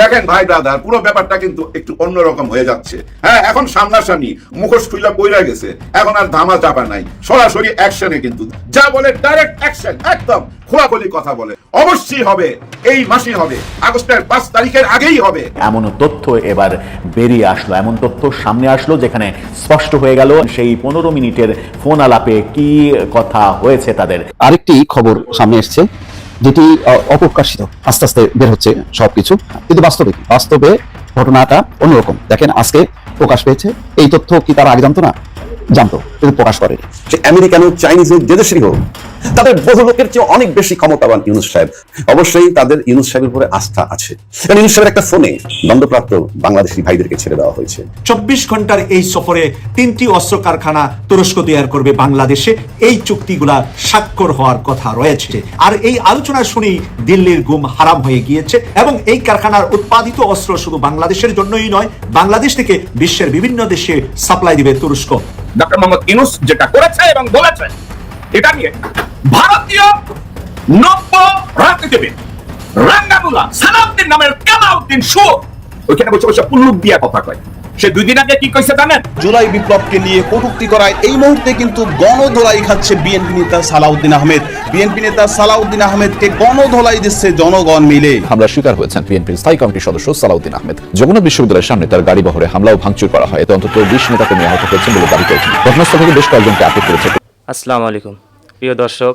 দেখেন ভাই ব্রাদার পুরো ব্যাপারটা কিন্তু একটু অন্যরকম হয়ে যাচ্ছে। হ্যাঁ এখন সামনাসামনি মুখোশ খুইলা বইরা গেছে। এখন আর ধামা চাপা নাই। সরাসরি অ্যাকশনে কিন্তু। যা বলে ডাইরেক্ট অ্যাকশন একদম। খোলাখুলি কথা বলে। অবশ্যই হবে এই মাসেই হবে আগস্টের পাঁচ তারিখের আগেই হবে। এমন তথ্য এবার বেরিয়ে আসলো এমন তথ্য সামনে আসলো যেখানে স্পষ্ট হয়ে গেল সেই পনেরো মিনিটের ফোন আলাপে কি কথা হয়েছে তাদের। আরেকটি খবর সামনে এসছে যেটি অপ্রকাশিত আস্তে আস্তে বের হচ্ছে সবকিছু কিন্তু বাস্তবে বাস্তবে ঘটনাটা অন্যরকম। দেখেন আজকে প্রকাশ পেয়েছে এই তথ্য কি তারা আগে জানতো না? জানতো, কিন্তু প্রকাশ করেনি। সে আমেরিকান হোক চাইনিজ হোক যে দেশেরই হোক, তাদের বহু লোকের চেয়ে অনেক বেশি ক্ষমতাবান ইউনুস সাহেব। অবশ্যই তাদের ইউনুস সাহেবের উপরে আস্থা আছে। কারণ ইউনুস সাহেবের একটা ফোনে দণ্ডপ্রাপ্ত বাংলাদেশি ভাইদেরকে ছেড়ে দেওয়া হয়েছে। চব্বিশ ঘণ্টার এই সফরে তিনটি অস্ত্র কারখানা তুরস্ক তৈরি করবে বাংলাদেশে। এই চুক্তিগুলা স্বাক্ষর হওয়ার কথা রয়েছে। আর এই আলোচনা শুনেই দিল্লির গুম হারাম হয়ে গিয়েছে এবং এই কারখানার উৎপাদিত অস্ত্র শুধু বাংলাদেশের জন্যই নয়, বাংলাদেশ থেকে বিশ্বের বিভিন্ন দেশে সাপ্লাই দিবে তুরস্ক। ডক্টর মোহাম্মদ ইনুস যেটা করেছে এবং বলেছে, এটা নিয়ে ভারতীয় নব্য রাজনীতিবিদ রাঙ্গামুলা সালাউদ্দিন নামের কামাউদ্দিন শো ওইখানে বসে বসে পুল্লুক দিয়া কথা কয়। সে দুই দিন আগে কি কইছে জানেন? জুলাই বিপ্লবকে নিয়ে কটূক্তি করায় এই মুহূর্তে কিন্তু গণধোলাই খাচ্ছে বিএনপি নেতা সালাউদ্দিন আহমেদ। বিএনপি নেতা সালাউদ্দিন আহমেদকে গণধোলাই দিচ্ছে জনগণ মিলে। হামলার শিকার হয়েছেন বিএনপির স্থায়ী কমিটির সদস্য সালাউদ্দিন আহমেদ। যমুনা বিশ্ববিদ্যালয়ের সামনে তার গাড়ি বহরে হামলা ও ভাঙচুর করা হয়। এতে অন্তত বিশ নেতাকর্মী আহত হয়েছেন বলে দাবি করেছেন। ঘটনাস্থল থেকে বেশ কয়েকজনকে আটক করেছে। আসসালামু আলাইকুম। প্রিয় দর্শক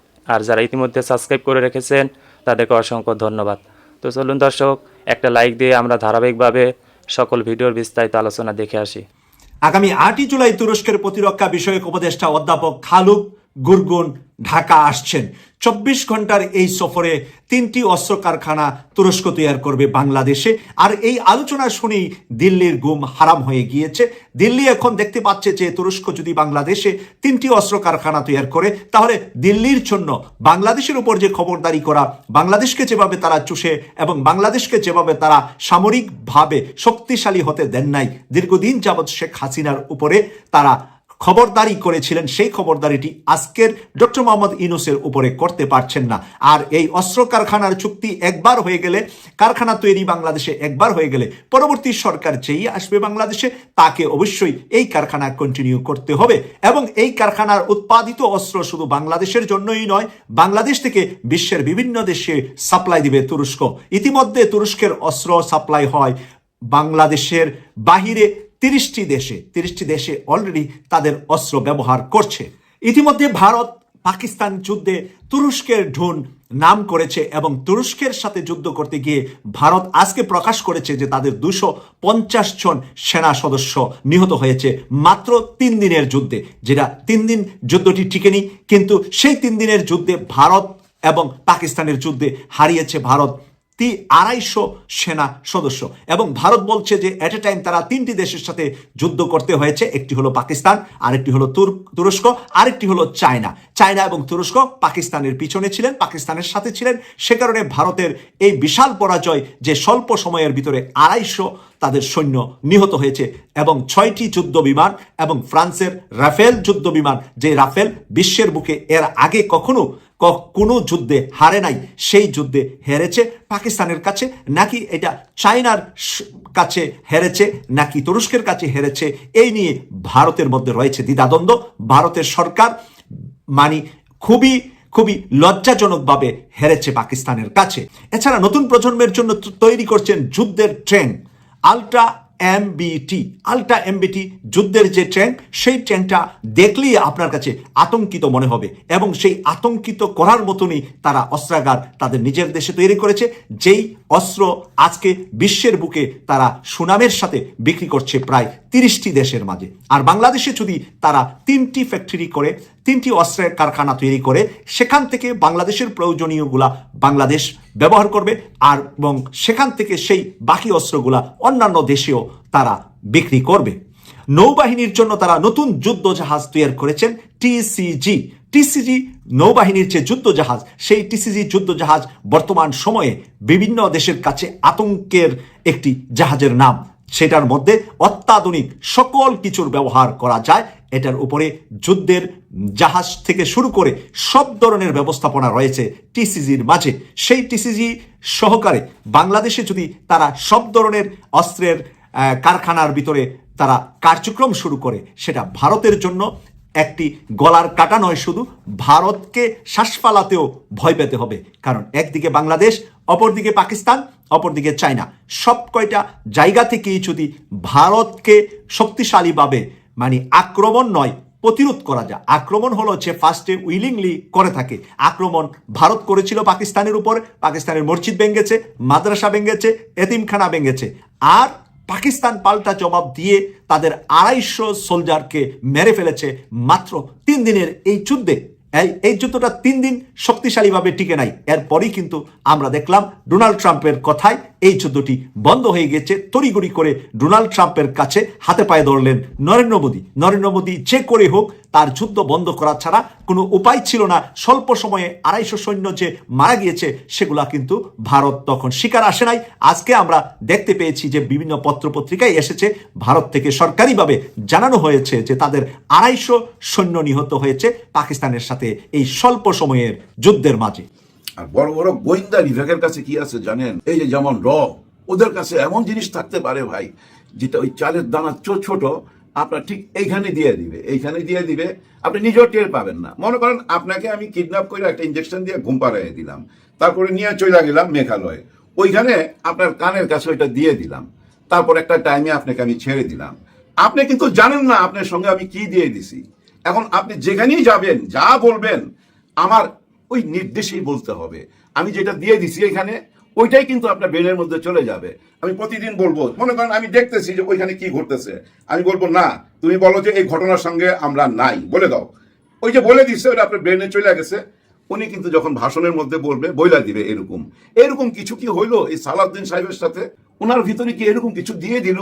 আর যারা ইতিমধ্যে সাবস্ক্রাইব করে রেখেছেন, তাদেরকে অসংখ্য ধন্যবাদ। তো চলুন দর্শক, একটা লাইক দিয়ে আমরা ধারাবাহিকভাবে সকল ভিডিওর বিস্তারিত আলোচনা দেখে আসি। আগামী আটই জুলাই তুরস্কের প্রতিরক্ষা বিষয়ক উপদেষ্টা অধ্যাপক খালুক গুরগুন, ঢাকা আসছেন। চব্বিশ ঘণ্টার এই সফরে তিনটি অস্ত্র কারখানা তুরস্ক তৈয়ার করবে বাংলাদেশে। আর এই আলোচনা শুনেই দিল্লির গুম হারাম হয়ে গিয়েছে। দিল্লি এখন দেখতে পাচ্ছে যে তুরস্ক যদি বাংলাদেশে তিনটি অস্ত্র কারখানা তৈয়ার করে, তাহলে দিল্লির জন্য বাংলাদেশের উপর যে খবরদারি করা, বাংলাদেশকে যেভাবে তারা চুষে এবং বাংলাদেশকে যেভাবে তারা সামরিকভাবে শক্তিশালী হতে দেন নাই, দীর্ঘদিন যাবৎ শেখ হাসিনার উপরে তারা খবরদারি করেছিলেন, সেই খবরদারিটি আজকের ডক্টর মোহাম্মদ ইনুসের উপরে করতে পারছেন না। আর এই অস্ত্র কারখানার চুক্তি একবার হয়ে গেলে, কারখানা তৈরি বাংলাদেশে একবার হয়ে গেলে, পরবর্তী সরকার যেই আসবে বাংলাদেশে, তাকে অবশ্যই এই কারখানা কন্টিনিউ করতে হবে। এবং এই কারখানার উৎপাদিত অস্ত্র শুধু বাংলাদেশের জন্যই নয়, বাংলাদেশ থেকে বিশ্বের বিভিন্ন দেশে সাপ্লাই দিবে তুরস্ক। ইতিমধ্যে তুরস্কের অস্ত্র সাপ্লাই হয় বাংলাদেশের বাহিরে তিরিশটি দেশে তিরিশটি দেশে অলরেডি তাদের অস্ত্র ব্যবহার করছে। ইতিমধ্যে ভারত পাকিস্তান যুদ্ধে তুরস্কের ঢুন নাম করেছে এবং তুরস্কের সাথে যুদ্ধ করতে গিয়ে ভারত আজকে প্রকাশ করেছে যে তাদের দুশো পঞ্চাশ জন সেনা সদস্য নিহত হয়েছে মাত্র তিন দিনের যুদ্ধে, যেটা তিন দিন যুদ্ধটি টিকেনি, কিন্তু সেই তিন দিনের যুদ্ধে ভারত এবং পাকিস্তানের যুদ্ধে হারিয়েছে ভারত তি আড়াইশো সেনা সদস্য। এবং ভারত বলছে যে এট এ টাইম তারা তিনটি দেশের সাথে যুদ্ধ করতে হয়েছে। একটি হলো পাকিস্তান, আরেকটি হলো তুর- তুরস্ক, আরেকটি হলো চায়না। চায়না এবং তুরস্ক পাকিস্তানের পিছনে ছিলেন, পাকিস্তানের সাথে ছিলেন। সে কারণে ভারতের এই বিশাল পরাজয় যে স্বল্প সময়ের ভিতরে আড়াইশো তাদের সৈন্য নিহত হয়েছে এবং ছয়টি যুদ্ধ বিমান এবং ফ্রান্সের রাফেল যুদ্ধ বিমান, যে রাফেল বিশ্বের বুকে এর আগে কখনো কোনো যুদ্ধে হারে নাই, সেই যুদ্ধে হেরেছে, পাকিস্তানের কাছে নাকি এটা চায়নার কাছে হেরেছে, নাকি তুরস্কের কাছে হেরেছে, এই নিয়ে ভারতের মধ্যে রয়েছে দ্বিধাদ্বন্দ্ব। ভারতের সরকার মানে খুবই খুবই লজ্জাজনকভাবে হেরেছে পাকিস্তানের কাছে। এছাড়া নতুন প্রজন্মের জন্য তৈরি করছেন যুদ্ধের train, ultra MBT ultra MBT যুদ্ধের যে ট্যাঙ্ক সেই ট্যাঙ্কটা দেখলেই আপনার কাছে আতঙ্কিত মনে হবে এবং সেই আতঙ্কিত করার মতনই তারা অস্ত্রাগার তাদের নিজের দেশে তৈরি করেছে, যেই অস্ত্র আজকে বিশ্বের বুকে তারা সুনামের সাথে বিক্রি করছে প্রায় তিরিশটি দেশের মাঝে। আর বাংলাদেশে যদি তারা তিনটি ফ্যাক্টরি করে তিনটি অস্ত্রের কারখানা তৈরি করে সেখান থেকে বাংলাদেশের প্রয়োজনীয়গুলা বাংলাদেশ ব্যবহার করবে আর এবং সেখান থেকে সেই বাকি অস্ত্রগুলা অন্যান্য দেশেও তারা বিক্রি করবে। নৌবাহিনীর জন্য তারা নতুন যুদ্ধ জাহাজ তৈরি করেছেন টিসিজি। টিসিজি নৌবাহিনীর যে যুদ্ধ জাহাজ সেই টিসিজি যুদ্ধ জাহাজ বর্তমান সময়ে বিভিন্ন দেশের কাছে আতঙ্কের একটি জাহাজের নাম। সেটার মধ্যে অত্যাধুনিক সকল কিছুর ব্যবহার করা যায়। এটার উপরে যুদ্ধের জাহাজ থেকে শুরু করে সব ধরনের ব্যবস্থাপনা রয়েছে টিসিজির মাঝে। সেই টিসিজি সহকারে বাংলাদেশে যদি তারা সব ধরনের অস্ত্রের কারখানার ভিতরে তারা কার্যক্রম শুরু করে, সেটা ভারতের জন্য একটি গলার কাটা নয় শুধু, ভারতকে শ্বাস পালাতেও ভয় পেতে হবে। কারণ একদিকে বাংলাদেশ, অপরদিকে পাকিস্তান অপরদিকে চায়না। সব কয়টা জায়গা থেকেই যদি ভারতকে শক্তিশালীভাবে মানে আক্রমণ নয়, প্রতিরোধ করা যায়। আক্রমণ হলো যে ফার্স্টে উইলিংলি করে থাকে। আক্রমণ ভারত করেছিল পাকিস্তানের উপর, পাকিস্তানের মসজিদ ভেঙেছে, মাদ্রাসা ভেঙেছে, এতিমখানা ভেঙেছে। আর পাকিস্তান পাল্টা জবাব দিয়ে তাদের আড়াইশো সোলজারকে মেরে ফেলেছে মাত্র তিন দিনের এই যুদ্ধে। এই যুদ্ধটা তিন দিন শক্তিশালীভাবে টিকে নাই। এরপরই কিন্তু আমরা দেখলাম ডোনাল্ড ট্রাম্পের কথায় এই যুদ্ধটি বন্ধ হয়ে গেছে। তড়িগড়ি করে ডোনাল্ড ট্রাম্পের কাছে হাতে পায়ে ধরলেন নরেন্দ্র মোদী। নরেন্দ্র মোদী যে করে হোক, তার যুদ্ধ বন্ধ করা ছাড়া কোনো উপায় ছিল না। স্বল্প সময়ে আড়াইশো সৈন্য যে মারা গিয়েছে, সেগুলা কিন্তু ভারত তখন শিকার আসে নাই। আজকে আমরা দেখতে পেয়েছি যে বিভিন্ন পত্রপত্রিকায় এসেছে, ভারত থেকে সরকারিভাবে জানানো হয়েছে যে তাদের আড়াইশো সৈন্য নিহত হয়েছে, পাকিস্তানের সাথে। এই স্বল্প সময়ের যুদ্ধের মাঝে। আর বড় বড় গোয়েন্দা বিভাগের কাছে কি আছে জানেন? এই যে যেমন র, ওদের কাছে এমন জিনিস থাকতে পারে ভাই, যেটা ওই চালের দানা ছোট ছোট, আপনার ঠিক এইখানে দিয়ে দিবে, এইখানে দিয়ে দিবে, আপনি নিজেও টের পাবেন না। মনে করেন আপনাকে আমি কিডন্যাপ করে একটা ইঞ্জেকশন দিয়ে ঘুম পাড়াইয়ে দিলাম, তারপরে নিয়ে চলে গেলাম মেঘালয়ে। ওইখানে আপনার কানের কাছে ওইটা দিয়ে দিলাম, তারপর একটা টাইমে আপনাকে আমি ছেড়ে দিলাম। আপনি কিন্তু জানেন না আপনার সঙ্গে আমি কি দিয়ে দিছি। এখন আপনি যেখানেই যাবেন, যা বলবেন, আমার ওই নির্দেশেই বলতে হবে। আমি যেটা দিয়ে দিছি এখানে, ওইটাই কিন্তু আপনার ব্রেনের মধ্যে চলে যাবে। আমি প্রতিদিন বলব, মনে করেন আমি দেখতেছি যে ওইখানে কি ঘটতেছে। আমি বলব, না, তুমি বলো যে এই ঘটনার সঙ্গে আমরা নাই। বলে দাও। ওই যে বলে দিচ্ছে ওটা আপনার ব্রেনে চলে গেছে। উনি কিন্তু যখন ভাষণের মধ্যে বলবে, বইলা দিবে এরকম। এরকম কিছু কি হইল এই সালাউদ্দিন সাহেবের সাথে? ওনার ভিতরে কি এরকম কিছু দিয়ে দিল?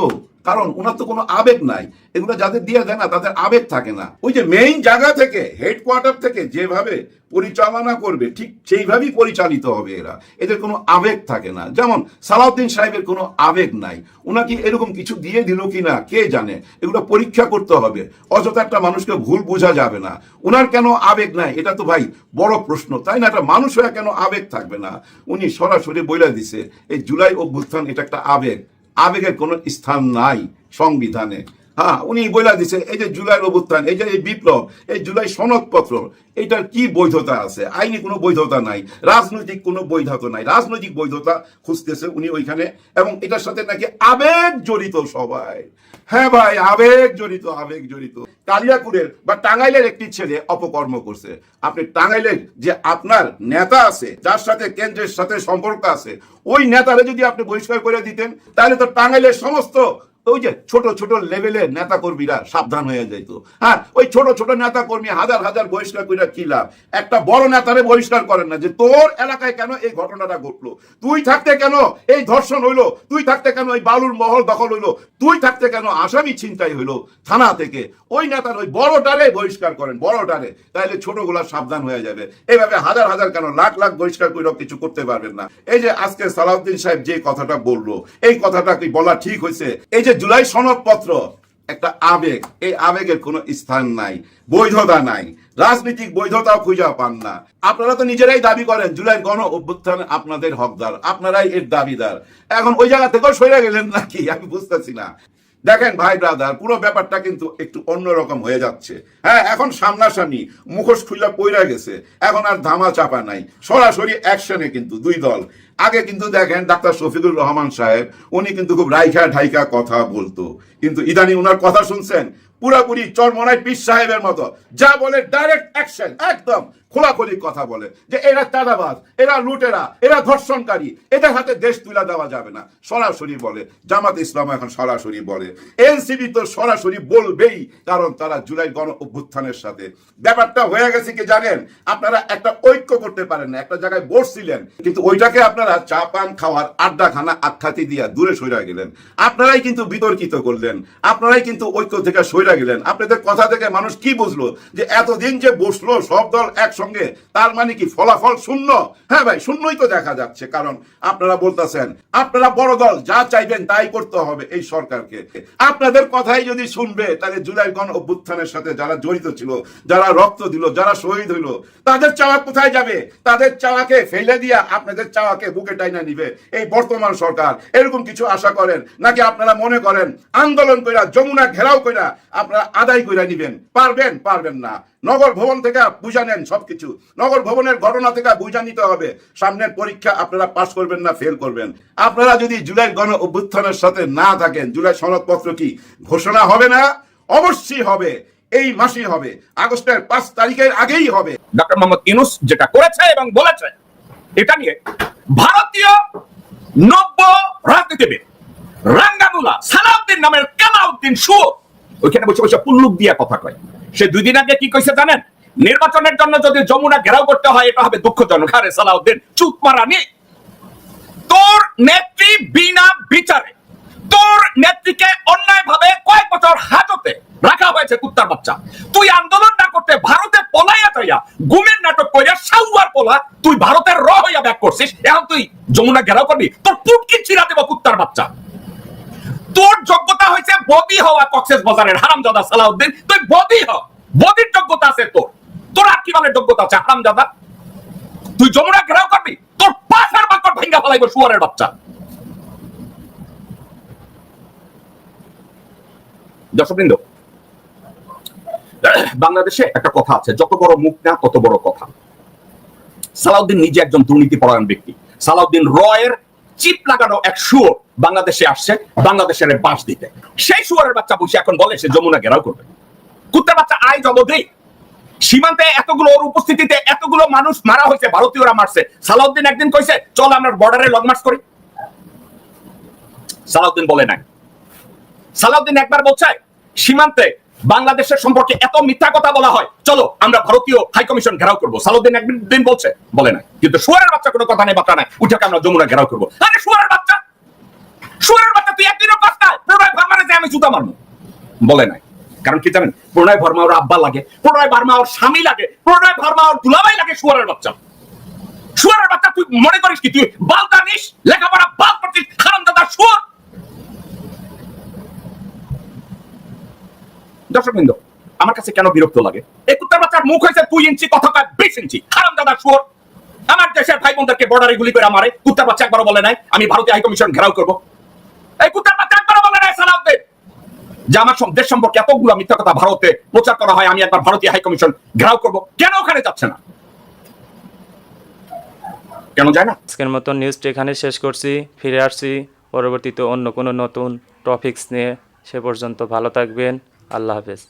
কারণ ওনার তো কোনো আবেগ নাই। এগুলো যাদের দিয়ে দেয় না, তাদের আবেগ থাকে না। ওই যে মেইন জায়গা থেকে হেডকোয়ার্টার থেকে যেভাবে পরিচালনা করবে, ঠিক সেইভাবেই পরিচালিত হবে এরা। এদের কোনো আবেগ থাকে না। যেমন সালাউদ্দিন সাহেবের কোনো আবেগ নাই। ওনাকে এরকম কিছু দিয়ে দিল কি না? কে জানে? এগুলো পরীক্ষা করতে হবে। অযথা একটা মানুষকে ভুল বোঝা যাবে না। ওনার কেন আবেগ নাই? এটা তো ভাই বড় প্রশ্ন। তাই না? একটা মানুষ হয়ে কেন আবেগ থাকবে না? উনি সরাসরি বইলা দিছে, এই জুলাই অভ্যুত্থান এটা একটা আবেগ। আবেগের কোনো স্থান নাই সংবিধানে। হ্যাঁ উনি বইলা দিছে, এই যে জুলাই অভ্যুত্থান এই যে এই বিপ্লব, এই জুলাই সনদপত্র এটার কি বৈধতা আছে? আইনি কোনো বৈধতা নাই, রাজনৈতিক কোনো বৈধতা নাই, রাজনৈতিক বৈধতা খুঁজতেছে উনি ওইখানে, এবং এটার সাথে নাকি আবেগ জড়িত সবাই। হ্যাঁ ভাই, আবেগ জড়িত আবেগ জড়িত। কালিয়াকুরের বা টাঙ্গাইলের একটি ছেলে অপকর্ম করছে। আপনি টাঙ্গাইলের যে আপনার নেতা আছে, যার সাথে কেন্দ্রের সাথে সম্পর্ক আছে, ওই নেতারে যদি আপনি বহিষ্কার করে দিতেন, তাহলে তো টাঙ্গাইলের সমস্ত ওই যে ছোট ছোট লেভেলের নেতা কর্মীরা সাবধান হয়ে যেত হ্যাঁ ওই ছোট ছোট নেতা কর্মী হাজার হাজার বহিষ্কার করে কি লাভ? একটা বড় নেতারে বহিষ্কার করেন না যে, তোর এলাকায় কেন এই ঘটনাটা ঘটলো? তুই থাকতে কেন এই ধর্ষণ হইল? তুই থাকতে কেন এই বালুর মহল দখল হইল? তুই থাকতে কেন আসামি ছিনতাই হইল? থানা থেকে ওই নেতার ওই বড়টারে বহিষ্কার করেন, বড়টারে। তাহলে ছোটগুলা সাবধান হয়ে যাবে। এইভাবে হাজার হাজার কেন লাখ লাখ বহিষ্কার করেও কিছু করতে পারবেন না। এই যে আজকে সালাউদ্দিন সাহেব যে কথাটা বলল, এই কথাটা কি বলা ঠিক হয়েছে এই যে জুলাই সনদপত্র একটা আবেগ, এই আবেগের কোনো স্থান নাই, বৈধতা নাই, রাজনৈতিক বৈধতাও খুঁজে পান না। আপনারা তো নিজেরাই দাবি করেন জুলাই গণ অভ্যুত্থান আপনাদের হকদার, আপনারাই এর দাবিদার। এখন ওই জায়গা থেকেও সরে গেলেন নাকি? আমি বুঝতেছি না। দেখেন ভাই ব্রাদার পুরো ব্যাপারটা কিন্তু একটু অন্যরকম হয়ে যাচ্ছে। হ্যাঁ এখন সামনাসামনি মুখোশ খুলে পইরা গেছে। এখন আর ধামা চাপা নাই। সরাসরি অ্যাকশনে কিন্তু দুই দল। আগে কিন্তু দেখেন ডাক্তার শফিকুর রহমান সাহেব, উনি কিন্তু খুব রাইখা ঢাইকা কথা বলতো। কিন্তু ইদানি উনার কথা শুনছেন? পুরাপুরি চরমনায় পীর সাহেবের মতো। যা বলে ডাইরেক্ট অ্যাকশন একদম। খোলাখুলি কথা বলে যে এরা চাঁদাবাজ, এরা লুটেরা, এরা ধর্ষণকারী, এদের হাতে দেশ তুলে দেওয়া যাবে না। সরাসরি বলে, জামাত ইসলাম এখন সরাসরি বলে। এনসিবি তো সরাসরি বলবেই, কারণ তারা জুলাই গণ অভ্যুত্থানের সাথে। ব্যাপারটা হয়ে গেছে কি জানেন? আপনারা একটা ঐক্য করতে পারেন না, একটা জায়গায় বসছিলেন, কিন্তু ওইটাকে আপনারা চা, পান, খাওয়ার আড্ডা খানা আখ্যাতি দিয়া দূরে সইরা গেলেন। আপনারাই কিন্তু বিতর্কিত করলেন, আপনারাই কিন্তু ঐক্য থেকে সইরা গেলেন। আপনাদের কথা থেকে মানুষ কি বুঝলো? যে এতদিন যে বসল, সব দল একসঙ্গে তার মানে কি ফলাফল শূন্য? হ্যাঁ ভাই, শূন্যই তো দেখা যাচ্ছে, কারণ আপনারা বলতেছেন, আপনারা বড় দল, যা চাইবেন তাই করতে হবে এই সরকারকে। আপনাদের কথাই যদি শুনবে, তাহলে জুলাই গণ অভ্যুত্থানের সাথে যারা জড়িত ছিল, যারা রক্ত দিল, যারা শহীদ হইল, তাদের চাওয়া কোথায় যাবে? তাদের চাওয়াকে ফেলে দিয়া আপনাদের চাওয়াকে বুকে টাইনা নিবে এই বর্তমান সরকার। এরকম কিছু আশা করেন? নাকি আপনারা মনে করেন, আন্দোলন কইরা, যমুনা ঘেরাও কইরা আপনারা আদায় কইরা নিবেন? পারবেন পারবেন না। নগর ভবন থেকে বুঝা নেন সবকিছু। নগর ভবনের ঘটনা থেকে বুঝা নিতে হবে। সামনের পরীক্ষা আপনারা পাশ করবেন না ফেল করবেন। আপনারা যদি জুলাই গণ অভ্যুত্থানের সাথে না থাকেন, জুলাই সনদপত্র কি ঘোষণা হবে না? অবশ্যই হবে। এই মাসেই হবে। আগস্টের পাঁচ তারিখের আগেই হবে। ডক্টর মোহাম্মদ ইউনুস যেটা করেছে এবং বলেছে, এটা নিয়ে ভারতীয় নব্য রাজনীতিবিদ রাঙ্গামুলা সালাউদ্দিন নামের কেলাউদ্দিন সুর ওইখানে বসে বসে পুল্লুক দিয়া কথা কয়। সে দুই দিন আগে কি কইছে জানেন? নির্বাচনের জন্য যদি যমুনা ঘেরাও করতে হয়, এটা হবে দুঃখজনক। আরে সালাউদ্দিন, চুপ মারানি তোর নেত্রী বিনা বিচারে, তোর নেত্রীকে অন্যায় ভাবে কয়েক বছর হাজতে রাখা হয়েছে কুত্তার বাচ্চা। তুই আন্দোলন না করতে ভারতে পলাইয়া যাইয়া গুমের নাটক কইরা সাউয়ার পোলা তুই ভারতের র হইয়া ব্যাক করছিস, এখন তুই যমুনা ঘেরাও করবি? তোর পুটকি ছিড়া দেব কুত্তার বাচ্চা। তোর যোগ্যতা হয়েছে বদি হওয়া কক্সেস বাজারের। সালাউদ্দিন, তুই বদি হ। বদির যোগ্যতা আছে তোর। তোর আর কি মানে যোগ্যতা আছে তুই যমুনা ঘেরাও করবি? তোর পাশের ভেঙ্গা শুয়ারের বাচ্চা। দর্শকবৃন্দ, বাংলাদেশে একটা কথা আছে, যত বড় মুখ না, তত বড় কথা। সালাউদ্দিন নিজে একজন দুর্নীতি পরায়ণ ব্যক্তি। সালাউদ্দিন রয়ের চিপ লাগানো এক শুয়োর বাংলাদেশে আসছে, বাংলাদেশের বাস দিতে। সেই শুয়ারের বাচ্চা বসে এখন বলে, সে যমুনা ঘেরাও করবে। কুত্তার বাচ্চা আয় জবদেই সীমান্তে এতগুলো ওর উপস্থিতিতে এতগুলো মানুষ মারা হয়েছে, ভারতীয়রা মারছে। সালাউদ্দিন একদিন কইছে, চল আমরা বর্ডারে লং মার্চ করি। সালাউদ্দিন বলে নাই। সালাউদ্দিন একবার বলছে, সীমান্তে বাংলাদেশের সম্পর্কে এত মিথ্যা কথা বলা হয়। চলো, আমরা ভারতীয় হাই কমিশন ঘেরাও করব। সালাউদ্দিন একদিন বলছে, বলে নাই। কিন্তু সুয়ারের বাচ্চা কোনো কথা নেই, বাচ্চা নাই। উঠাকে আমরা যমুনা ঘেরাও করব। আরে সুয়ারের বাচ্চা! সুয়ারের বাচ্চা, তুই একদিনও কাজ নাই। প্রণয় ভার্মারে যে আমি জুতা মারবো। বলে নাই। কারণ কি জানেন? প্রণয় ভার্মা ওর আব্বা লাগে প্রণয় ভার্মা ওর স্বামী লাগে প্রণয় ভার্মা ওর লাগে সুয়ারের বাচ্চা। সুয়ারের বাচ্চা, তুই মনে করিস কি? তুই বাল লেখাপড়া বাল করছিস দাদা সুয়ার দর্শকবৃন্দ আমার কাছে কেন বিরক্ত লাগে? এই কুত্তার বাচ্চার মুখ হয়েছে দুই ইঞ্চি কথা বিশ ইঞ্চি। দাদা আমার দেশের ভাই বোনদেরকে বর্ডারে গুলি করে মারে। কুত্তার বাচ্চা একবারও বলে নাই, আমি ভারতীয় ঘেরাও করব। এই কুত্তার বাচ্চা একবারও বলে নাই, সালাউদ্দিন। যে আমার দেশ সম্পর্কে এতগুলো মিথ্যা কথা ভারতে প্রচার করা হয়, আমি একবার ভারতীয় ঘেরাও কেন ওখানে যাচ্ছে না? কেন যায় না? আজকের মতো নিউজটি এখানে শেষ করছি। ফিরে আসছি পরবর্তীতে অন্য কোনো নতুন টপিকস নিয়ে। সে পর্যন্ত ভালো থাকবেন। আল্লাহ হাফেজ।